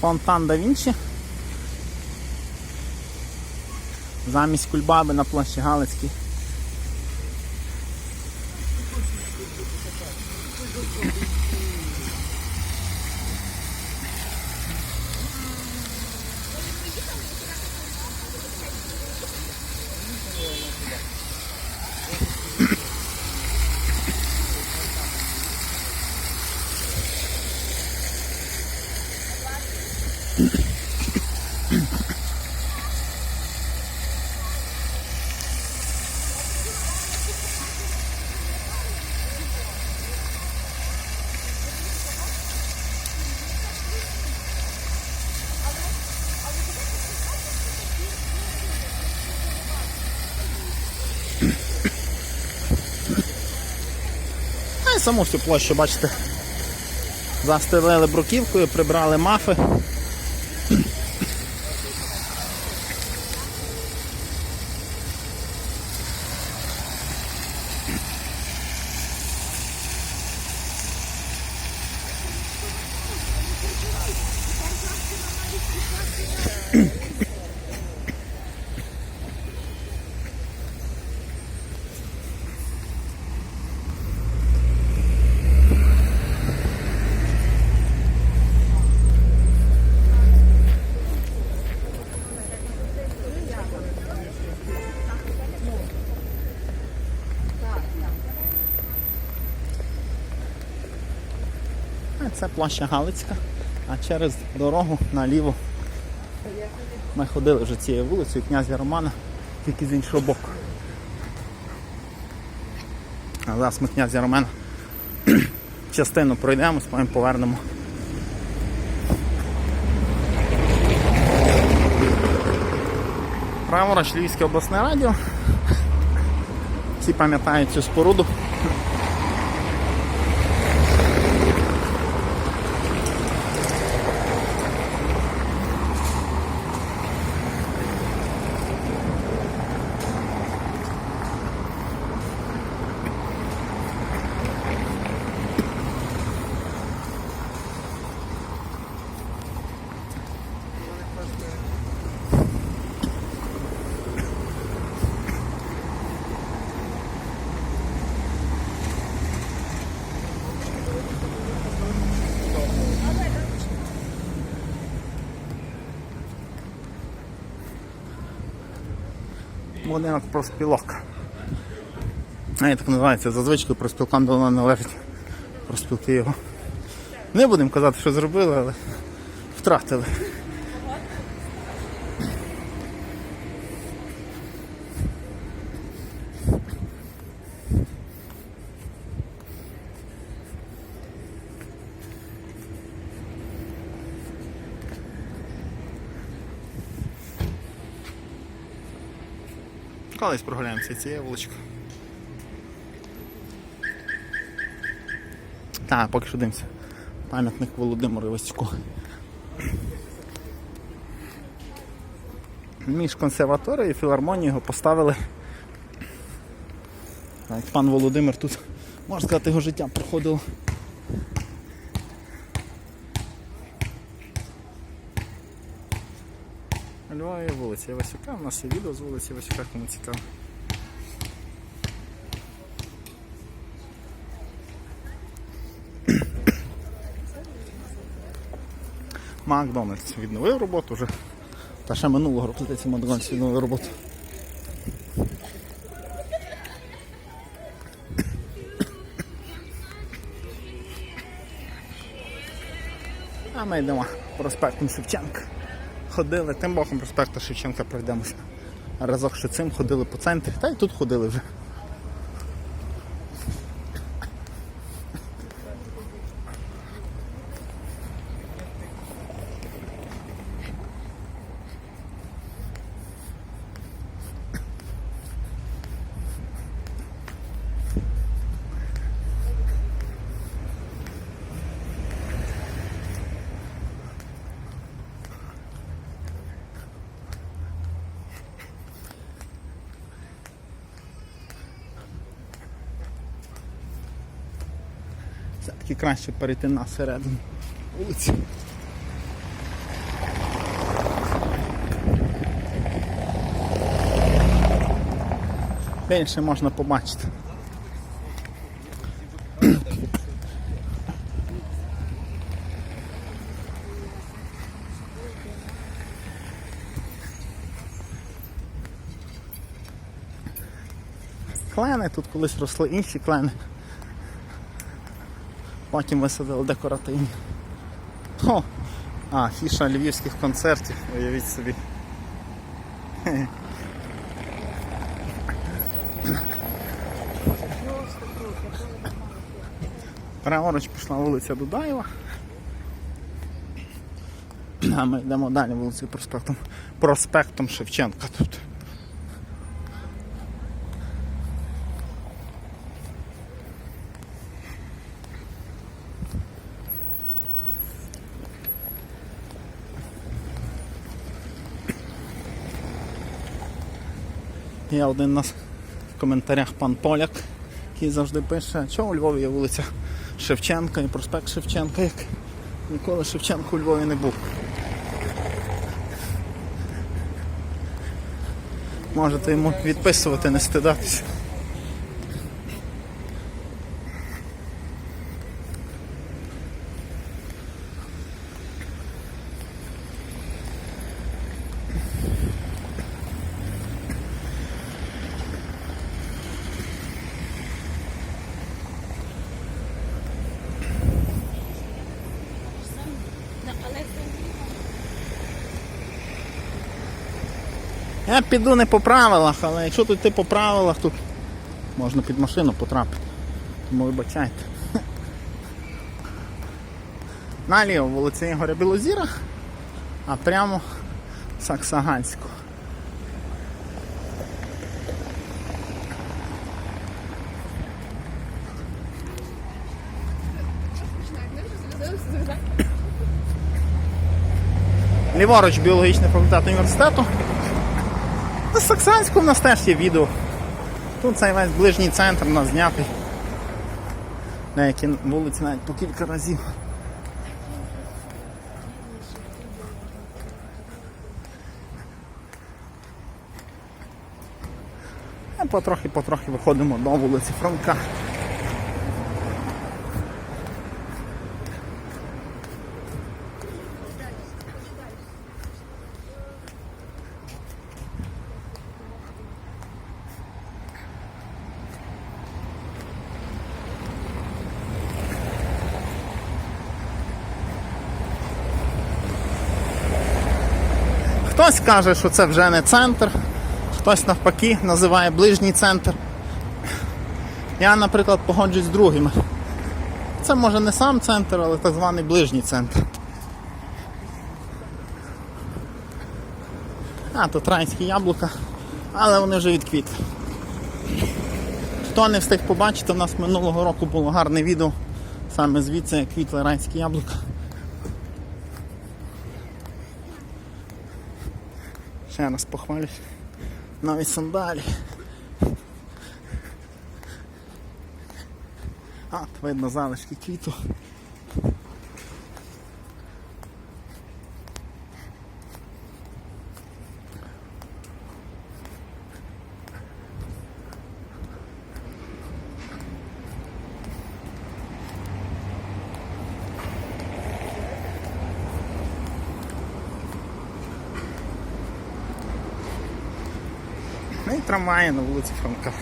Фонтан да Вінчі. Замість кульбаби на площі Галицькій. Саму всю площу, бачите, застелили бруківкою, прибрали мафи. Це площа Галицька, а через дорогу наліво ми ходили вже цією вулицею князя Романа, тільки з іншого боку. А зараз ми князя Романа частину пройдемо, потім повернемо. Праворуч Львівське обласне радіо. Всі пам'ятають цю споруду. Будинок проспілок. Навіть так називається за звичкою проспілкам давно належить проспілки його. Не будемо казати, що зробили, але втратили. Колись прогуляємося цією вуличкою. Так, поки що дивимося. Пам'ятник Володимиру Івасюку. Між консерваторією і філармонією його поставили. Так, пан Володимир тут, можна сказати, його життя проходило. Львові вулиця Івасюка. У нас є відео з вулиці Івасюка, кому цікаво. Макдональдс відновив роботу вже. Та ще минулого року здається, Макдональдс відновив роботу. А ми йдемо проспектом Шевченка. Ходили, тим боком проспекта Шевченка пройдемося. Разок що цим ходили по центрі, та й тут ходили вже. тільки краще перейти на середину вулиці. Більше можна побачити. Клени тут колись росли інші клени. Потім висадили декоративні. О, а, фіша львівських концертів, уявіть собі. Праворуч пішла вулиця Дудаєва. А ми йдемо далі вулицею проспектом. Проспектом Шевченка тут. Є один нас в коментарях пан Поляк, який завжди пише, що у Львові є вулиця Шевченка і проспект Шевченка, як ніколи Шевченко у Львові не був. Можете йому відписувати, не стидатися. Я піду не по правилах, але якщо тут йти по правилах, тут можна під машину потрапити. Тому вибачайте. Наліво вулиця Ігоря Білозіра, а прямо Саксаганську. Ліворуч біологічний факультет університету. На Саксанську в нас теж є відео. Тут цей весь ближній центр у нас знятий. Деякі вулиці навіть по кілька разів. Потрохи-потрохи виходимо до вулиці Франка. Хтось каже, що це вже не центр, хтось навпаки називає ближній центр. Я, наприклад, погоджуюсь з другими. Це може не сам центр, але так званий ближній центр. А, тут райські яблука, але вони вже відквітли. Хто не встиг побачити, у нас минулого року було гарне відео саме звідси як квітли райські яблука. Ще раз похвалюсь. Нові сандалі. От, видно залишки квіту. Ну і трамваї на вулиці Франка.